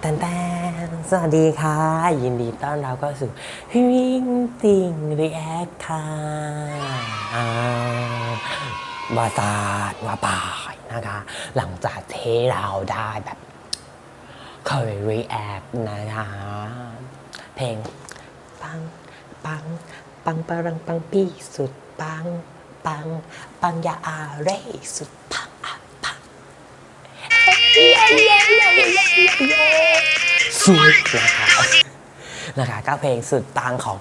แตนแตนสวัสดีค่ะ ยินดีต้อนรับเข้าสู่วิ่งติ่งรีแอคค่ะอ่าวาซาดวาปายนะคะ หลังจากที่เราได้แบบเคยรีแอคนะคะ เพลงปังปังปังปรังปังปี้สุดปัง ปังปังยาอาเร่สุดปังอะปังเย้เย้เย้เย้เย้เย้สุดนะคะนะคะก็เพลงสุดปังของ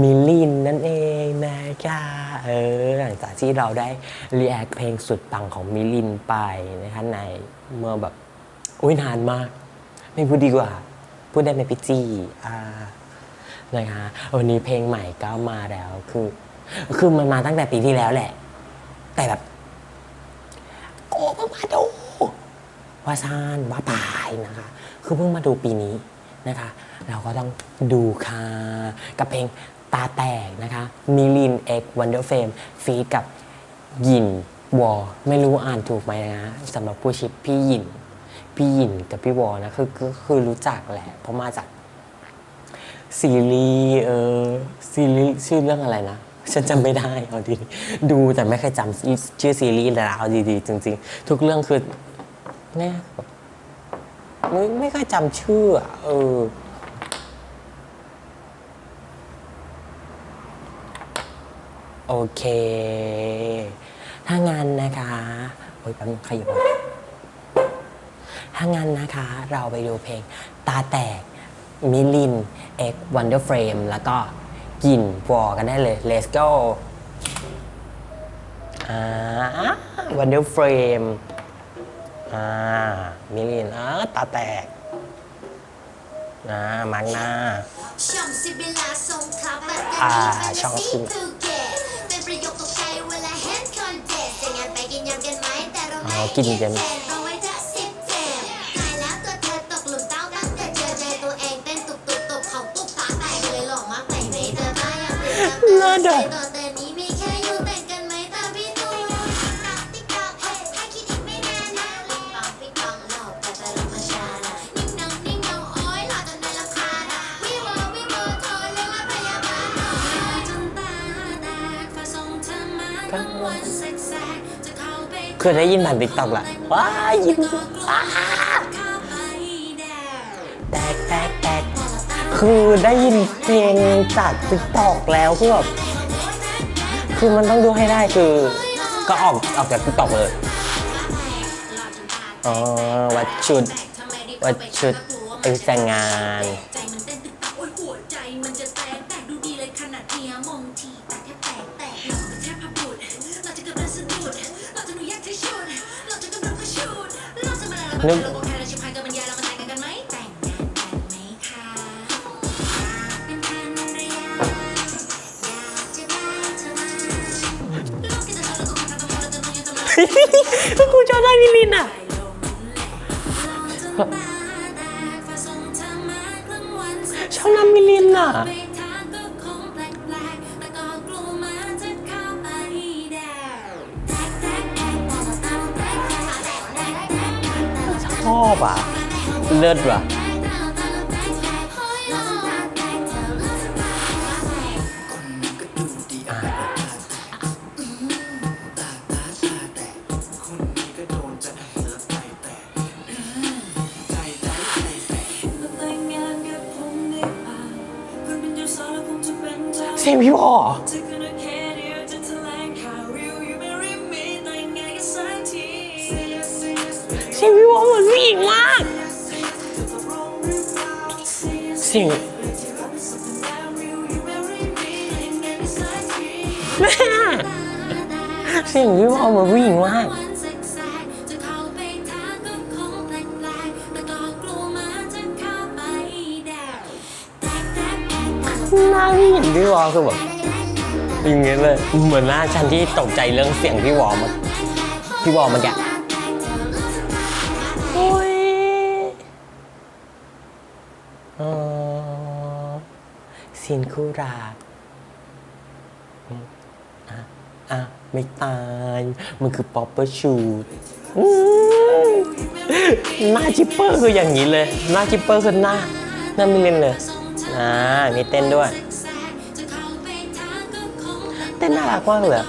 มิลลินนั่นเองนะคะเออหลังจากที่เราได้รีแอคเพลงสุดปังของมิลลินไปนะคะในเมื่อแบบอุ้ยนานมาก ไม่พูดดีกว่า พูดได้ไหมพี่จีอ่านะคะวันนี้เพลงใหม่ก็มาแล้วคือ คือมันมาตั้งแต่ปีที่แล้วแหละ แต่แบบโอ้เพิ่งมาดูว่าซานว่าปายนะคะ คือเพิ่งมาดูปีนี้นะคะ เราก็ต้องดูค่ะกับเพลงตาแตกนะคะมิลินเอ็กวันเดอร์เฟมฟีกับยินวอไม่รู้อ่านถูกไหมนะสำหรับผู้ชิปพี่ยิน พี่ยินกับพี่วอนะคือคือคือรู้จักแหละ เพราะมาจากซีรีส์เออซีรีส์ชื่อเรื่องอะไรนะ ฉันจำไม่ได้เอาดีดูแต่ไม่เคยจำชื่อซีรีส์เลยนะเอาดีๆจริง ๆ ทุกเรื่องคือเนี่ยไม่ไม่เคยจำชื่ออะเออโอเค ถ้างั้นนะคะ โอ้ยแป๊บนึงขยับถ้างั้นนะคะ เราไปดูเพลงตาแตก มิลิน X Wonder Frame แล้วก็ ยินวอกันได้เลย let's go อ่า Wonder Frame อ่ามิลินอ่าตาแตกอ่ามังหน้าช่องซิบิลาทรงทับแบบอ่าเป็นช่องซิทูเกตเป็น เปลี่ยนอะตัวเธอนี้มีแค่อยู่แต่งกันไหมตาพี่ตูนติ๊กตอกเฮ้ยให้คิดอีกไม่นานนะปิ๊งปองปิ๊งปองหลอกแต่แต่เรามาชาละนิ่งนองนิ่งนองโอ้ยหล่อจนในลำคาญอะวิวอวิวอโทรเรียกรถพยาบาลหน่อยจนตาแตกฟ้าส่งเธอมาทั้งวันแสกๆจะเข้าไปเคยได้ยินผ่านติ๊กต็อกละว้ายยินว้า คือได้ยินเพลงจากติ๊กตอกแล้วคือแบบคือมันต้องดูให้ได้คือ ก็ออกออกจากติ๊กตอกเลยอ๋อวัดชุดวัดชุดไปแต่งงานนึก กูชอบได้มิลินอะชอบน้ำมิลินอะชอบอะ เลิศว่ะ เสียงพี่วอเหรอเสียงพี่วอเหมือนผู้หญิงมากเสียงแม่เสียงพี่วอเหมือนผู้หญิงมาก หน้าพี่เห็นพี่วอคือแบบอย่างเงี้ยเลย เหมือนหน้าฉันที่ตกใจเรื่องเสียงพี่วอมันพี่วอมื่อกี้โอ้ยอ๋อซีนคู่รักอะอะไม่ตาย มันคือป๊อปเปอร์ชูดหน้าจิปเปอร์คืออย่างนี้เลย หน้าจิปเปอร์คือหน้าหน้ามิลินเลย อ่ามีเต้นด้วย เต้นน่ารักมากเลย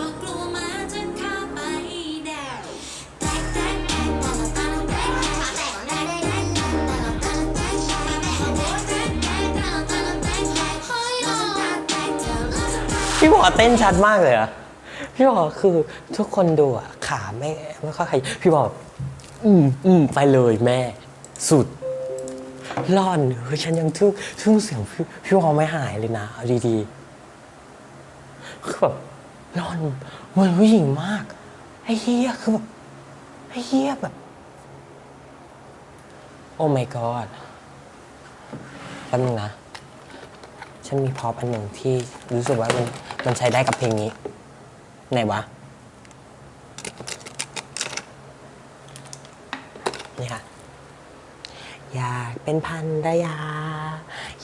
พี่บอกเต้นชัดมากเลยอะพี่บอกคือทุกคนดูอะขาไม่ไม่ค่อยใครพี่บอกอืมอืมไปเลยแม่ สุด ร่อนเฮ้ยฉันยังทึ่งทึ่งเสียงพี่พี่บอไม่หายเลยนะเอาดีๆคือแบบร่อนเหมือนผู้หญิงมากไอ้เหี้ยคือแบบไอ้เหี้ยแบบโอ้ my god แป๊บนึงนะ ฉันมีพอพอันหนึ่งที่รู้สึกว่ามันมันใช้ได้กับเพลงนี้ ไหนวะ นี่ค่ะ อยากเป็นพันรยา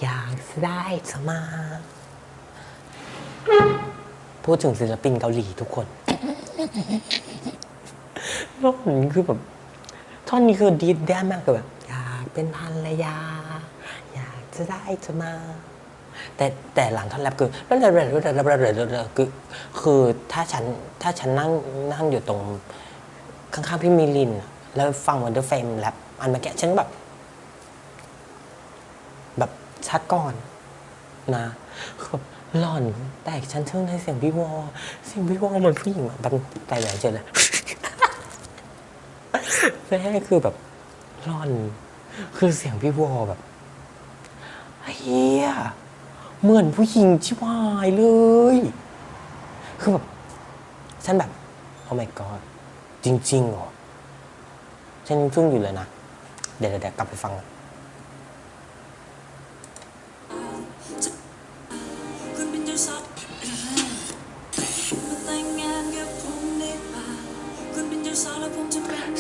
อยากจะได้เธอมา พูดถึงศิลปินเกาหลีทุกคนแล้วมันคือแบบท่อนนี้คือดีดแดนมากเลยแบบ อยากเป็นพันรยา อยากจะได้เธอมา แต่แต่หลังท่อนแรปคือคือคือถ้าฉันถ้าฉันนั่งนั่งอยู่ตรงข้างๆพี่มิลิน แล้วฟังวันเดอร์เฟมแรปอันเมื่อกี้ฉันแบบ แบบชัดก่อนนะคือแบบหล่อนแต่ฉันทึ่งในเสียงพี่วอเสียงพี่วอเหมือนผู้หญิงแบบไปไหนเจอเลยแม่คือแบบหล่อน คือเสียงพี่วอแบบเฮียเหมือนผู้หญิงชิวายเลย คือแบบฉันแบบโอ้ my god จริงๆเหรอฉันยังทึ่งอยู่เลยนะ เดี๋ยวเดี๋ยวเดี๋ยวกลับไปฟัง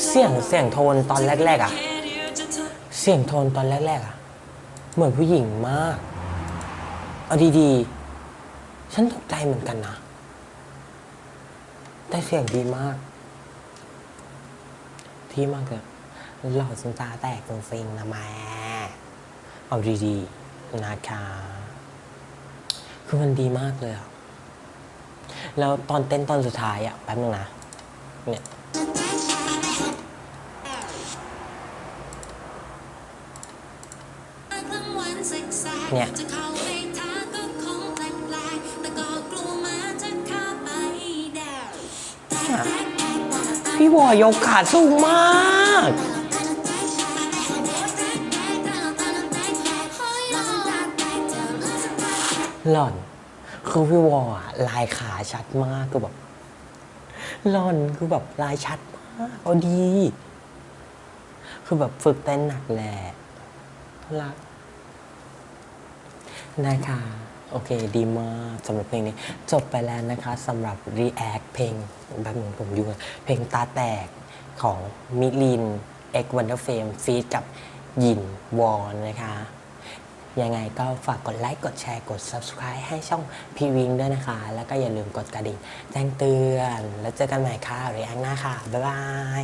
เป็นเสียงเสียงโทนตอนแรก ๆ อะแค่เดียวจะเธอเสียงโทนตอนแรก ๆ อะ เหมือนผู้หญิงมาก เอาดีๆ ฉันตกใจเหมือนกันนะ แต่เสียงดีมาก ที่มากเลยหล่อจนตาแตกจริงๆนะแม่เอาดีๆ นะคะคือมันดีมากเลยอะ แล้วตอนเต้นตอนสุดท้ายอะ แป๊บนึงนะ เนี่ย แดกพี่วอยกขาสูงมากหล่อนคือพี่วออะลายขาชัดมากคือแบบหล่อนคือแบบลายชัดมากเอาดี คือแบบฝึกเต้นหนักแหละรัก นะคะ โอเค ดีมากสำหรับเพลงนี้ จบไปแล้วนะคะสำหรับ React เพลงแบบหนึ่งผมยู่กับเพลงตาแตกของมิลินเอ็กวันเดอร์เฟมฟีดกับยินวอนนะคะ ยังไงก็ฝากกดไลค์กดแชร์กด subscribe ให้ช่องพีวิงด้วยนะคะ แล้วก็อย่าลืมกดกระดิ่งแจ้งเตือน แล้วเจอกันใหม่ค่ะรีแอคหน้าค่ะ บ๊ายบาย